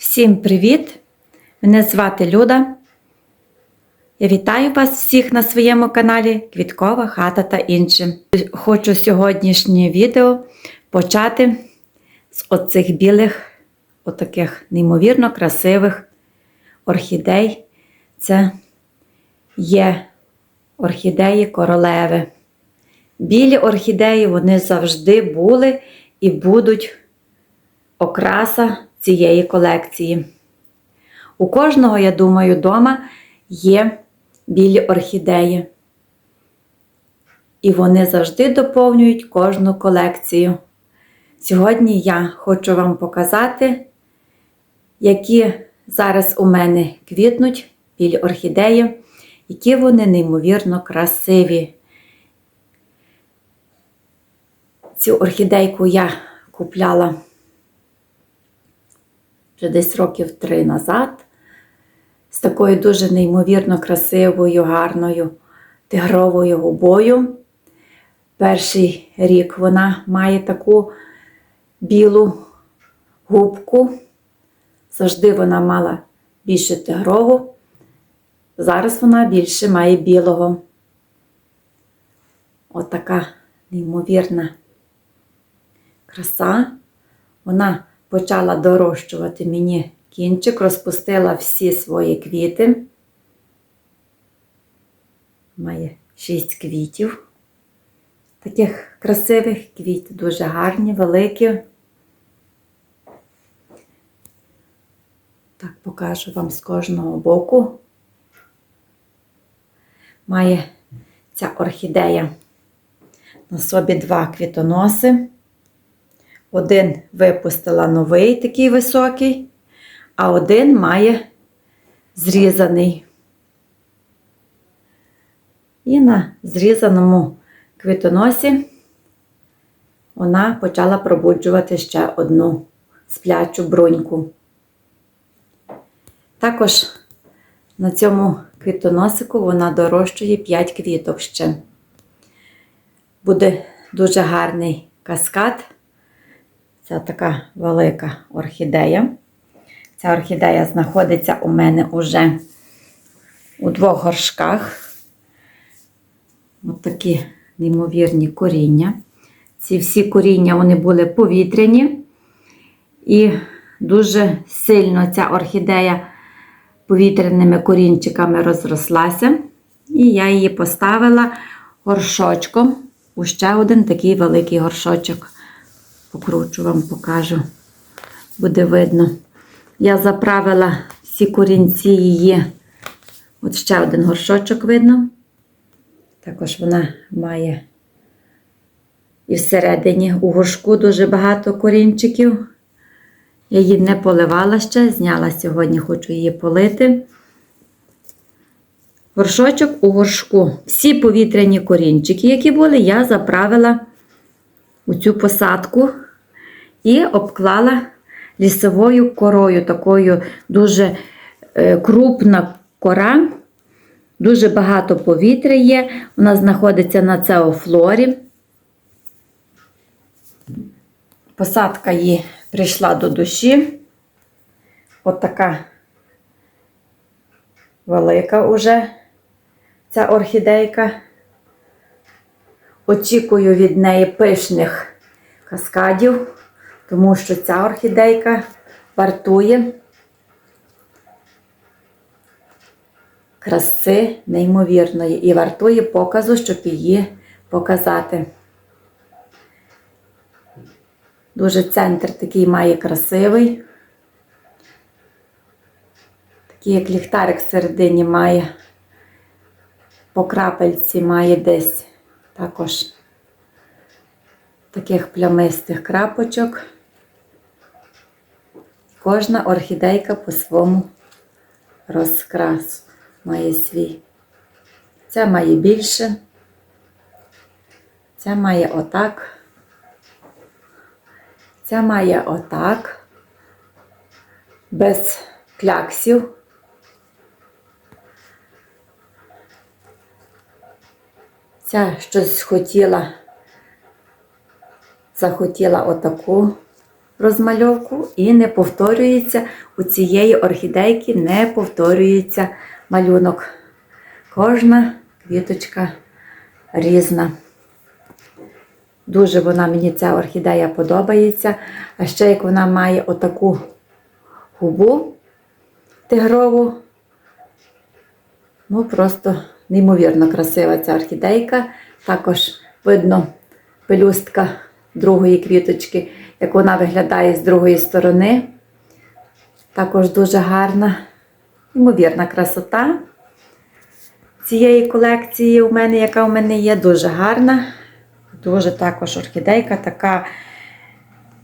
Всім привіт! Мене звати Люда. Я вітаю вас всіх на своєму каналі Квіткова хата та інше. Хочу сьогоднішнє відео почати з оцих білих, отаких неймовірно красивих орхідей. Це є орхідеї королеви. Білі орхідеї вони завжди були і будуть окраса цієї колекції. У кожного, я думаю, вдома є білі орхідеї. І вони завжди доповнюють кожну колекцію. Сьогодні я хочу вам показати, які зараз у мене квітнуть білі орхідеї, які вони неймовірно красиві. Цю орхідейку я купляла вже десь років три назад, з такою дуже неймовірно красивою, гарною тигровою губою. Перший рік вона має таку білу губку. Завжди вона мала більше тигрову. Зараз вона більше має білого. Отака неймовірна краса. Вона почала дорощувати мені кінчик, розпустила всі свої квіти. Має шість квітів. Таких красивих квіт, дуже гарні, великі. Так, покажу вам з кожного боку. Має ця орхідея на собі два квітоноси. Один випустила новий такий високий, а один має зрізаний. І на зрізаному квітоносі вона почала пробуджувати ще одну сплячу бруньку. Також на цьому квітоносику вона дорощує 5 квіток ще. Буде дуже гарний каскад. Це така велика орхідея. Ця орхідея знаходиться у мене уже у двох горшках. Ось такі неймовірні коріння. Ці всі коріння вони були повітряні. І дуже сильно ця орхідея повітряними корінчиками розрослася. І я її поставила горшочком у ще один такий великий горшочок. Покручу вам покажу, буде видно. Я заправила всі корінці її. От ще один горшочок видно. Також вона має і всередині у горшку дуже багато корінчиків. Я її не поливала ще, зняла сьогодні, хочу її полити. Горшочок у горшку. Всі повітряні корінчики, які були, я заправила у цю посадку і обклала лісовою корою, такою дуже е, крупна кора, дуже багато повітря є. Вона знаходиться на цеофлорі. Посадка її прийшла до душі. От така велика уже ця орхідейка. Очікую від неї пишних каскадів, тому що ця орхідейка вартує краси неймовірної і вартує показу, щоб її показати. Дуже центр такий має красивий. Такий, як ліхтарик всередині має, по крапельці має десь також таких плямистих крапочок. Кожна орхідейка по своєму розкрасу має свій. Ця має більше, ця має отак, ця має отак, без кляксів. Ця щось хотіла, захотіла отаку розмальовку і не повторюється у цієї орхідейки, не повторюється малюнок. Кожна квіточка різна. Дуже вона мені ця орхідея подобається. А ще як вона має отаку губу тигрову. Ну, просто неймовірно красива ця орхідейка. Також видно пелюстка другої квіточки, як вона виглядає з другої сторони. Також дуже гарна, неймовірна красота цієї колекції у мене, яка у мене є, дуже гарна. Дуже також орхідейка, така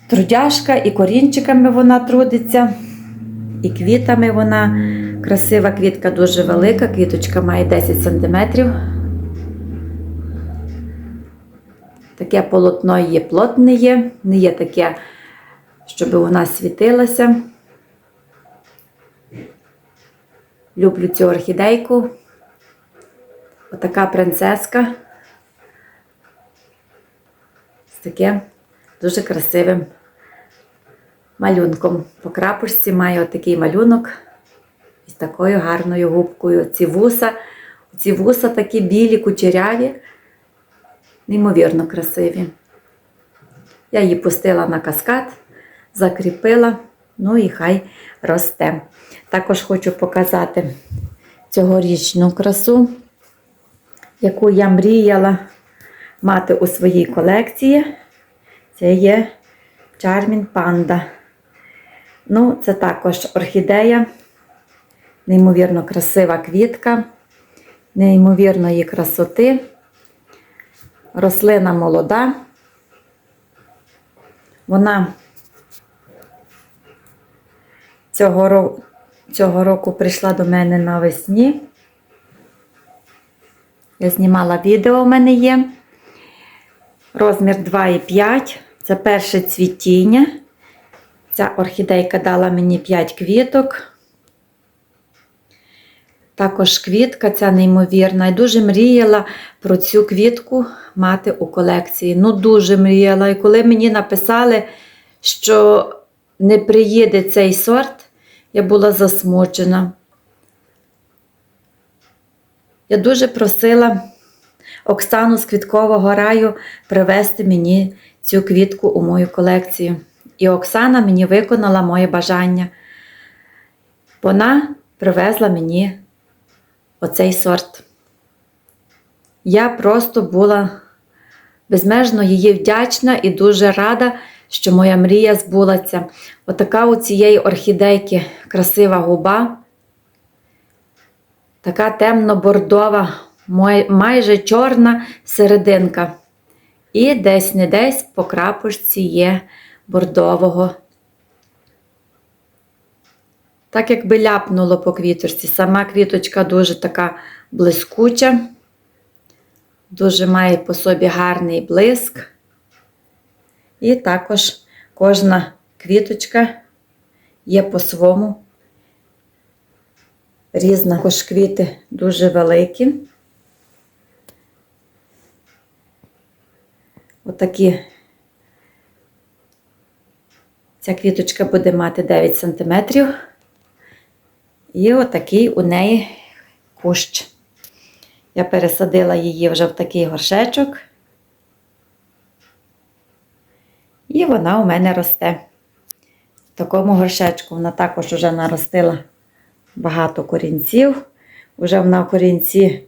трудяжка, і корінчиками вона трудиться, і квітами вона красива, квітка дуже велика, квіточка має 10 см. Таке полотно є плотне є, не є таке, щоб вона світилася. Люблю цю орхідейку. Отака принцеска з таким дуже красивим малюнком. По крапушці має отакий малюнок із такою гарною губкою. Ці вуса, ці вуса такі білі, кучеряві, неймовірно красиві. Я її пустила на каскад, закріпила, ну і хай росте. Також хочу показати цьогорічну красу яку я мріяла мати у своїй колекції. Це є Charming Panda. Ну, це також орхідея, неймовірно красива квітка, неймовірної красоти. Рослина молода. Вона цього року, цього року прийшла до мене навесні. Я знімала відео у мене є. Розмір 2,5. Це перше цвітіння. Ця орхідейка дала мені 5 квіток. Також квітка ця неймовірна. І дуже мріяла про цю квітку мати у колекції. Ну, дуже мріяла. І коли мені написали, що не приїде цей сорт, я була засмучена. Я дуже просила Оксану з квіткового раю привезти мені цю квітку у мою колекцію. І Оксана мені виконала моє бажання. Вона привезла мені оцей сорт. Я просто була безмежно її вдячна і дуже рада, що моя мрія збулася. Отака у цієї орхідейки красива губа. Така темно-бордова, майже чорна серединка. І десь не десь по крапушці є бордового. Так якби ляпнуло по квіточці. Сама квіточка дуже така блискуча, дуже має по собі гарний блиск. І також кожна квіточка є по-своєму різна також квіти дуже великі. Отакі. Ця квіточка буде мати 9 см. І отакий у неї кущ. Я пересадила її вже в такий горшечок. І вона у мене росте. В такому горшечку вона також вже наростила багато корінців. Уже вона корінці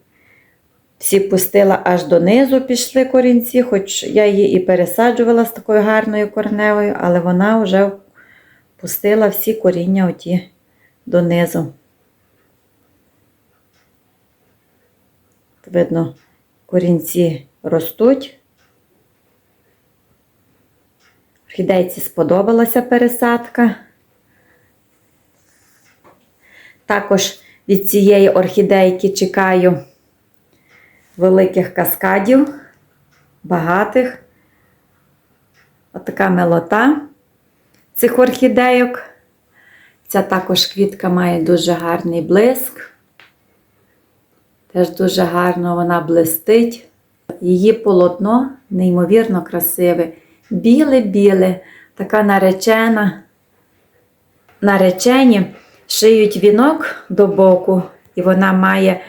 всі пустила аж донизу пішли корінці, хоч я її і пересаджувала з такою гарною корневою, але вона вже пустила всі коріння оті донизу. Видно, корінці ростуть. Орхідейці сподобалася пересадка. Також від цієї орхідейки чекаю великих каскадів, багатих. Отака милота цих орхідейок. Ця також квітка має дуже гарний блиск. Теж дуже гарно вона блистить. Її полотно неймовірно красиве. Біле-біле, така наречена. Наречені шиють вінок до боку, і вона має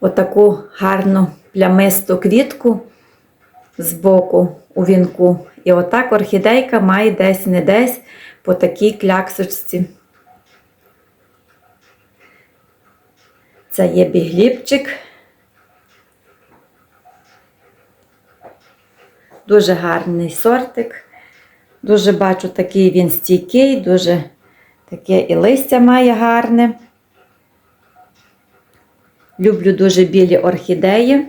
отаку гарну плямисту квітку з боку у вінку. І отак орхідейка має десь не десь по такій кляксочці. Це є бігліпчик. Дуже гарний сортик. Дуже бачу, такий він стійкий, дуже таке і листя має гарне. Люблю дуже білі орхідеї.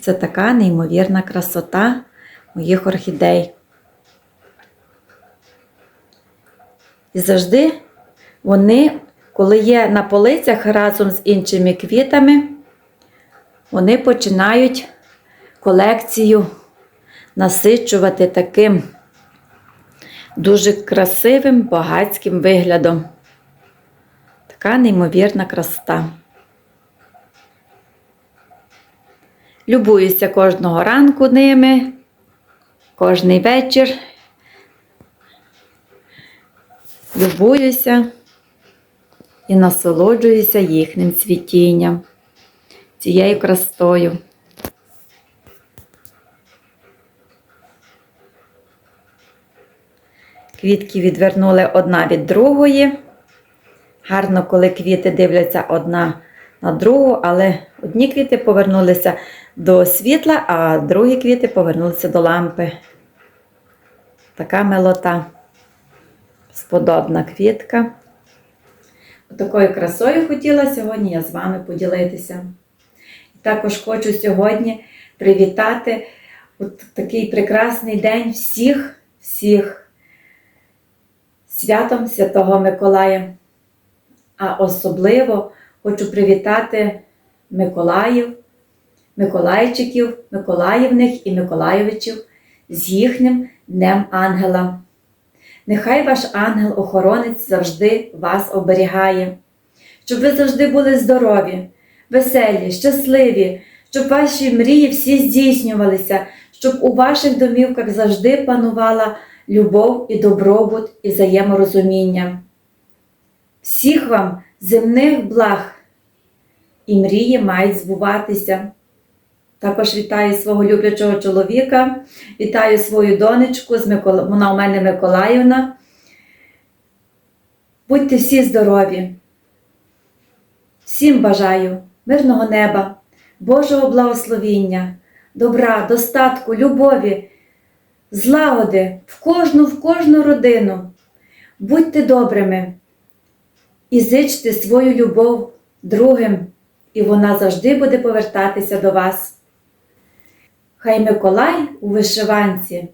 Це така неймовірна красота моїх орхідей. І завжди вони, коли є на полицях разом з іншими квітами, вони починають колекцію насичувати таким дуже красивим багатським виглядом. Така неймовірна красота. Любуюся кожного ранку ними, кожний вечір. Любуюся і насолоджуюся їхнім цвітінням, цією красотою. Квітки відвернули одна від другої. Гарно, коли квіти дивляться одна на другу, але одні квіти повернулися до світла, а другі квіти повернулися до лампи. Така милота. Сподобна квітка. Такою красою хотіла сьогодні я з вами поділитися. Також хочу сьогодні привітати от такий прекрасний день всіх, всіх святом Святого Миколая. А особливо хочу привітати Миколаїв, Миколайчиків, Миколаївних і Миколайовичів з їхнім Днем Ангела. Нехай ваш ангел-охоронець завжди вас оберігає, щоб ви завжди були здорові, веселі, щасливі, щоб ваші мрії всі здійснювалися, щоб у ваших домівках завжди панувала любов і добробут і взаєморозуміння. Всіх вам земних благ і мрії мають збуватися. Також вітаю свого люблячого чоловіка, вітаю свою донечку, з Микола... вона у мене Миколаївна. Будьте всі здорові. Всім бажаю мирного неба, Божого благословіння, добра, достатку, любові, злагоди в кожну, в кожну родину. Будьте добрими і зичте свою любов другим, і вона завжди буде повертатися до вас. Хай Миколай у вишиванці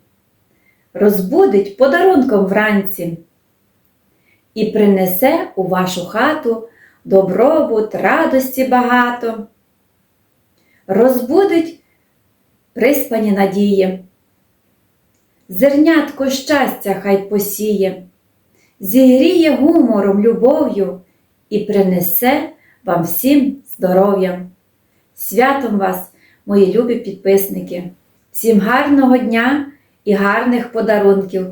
розбудить подарунком вранці і принесе у вашу хату добробут, радості багато, розбудить приспані надії, зернятко щастя хай посіє, зігріє гумором, любов'ю і принесе вам всім здоров'я. Святом вас! Мої любі підписники. Всім гарного дня і гарних подарунків!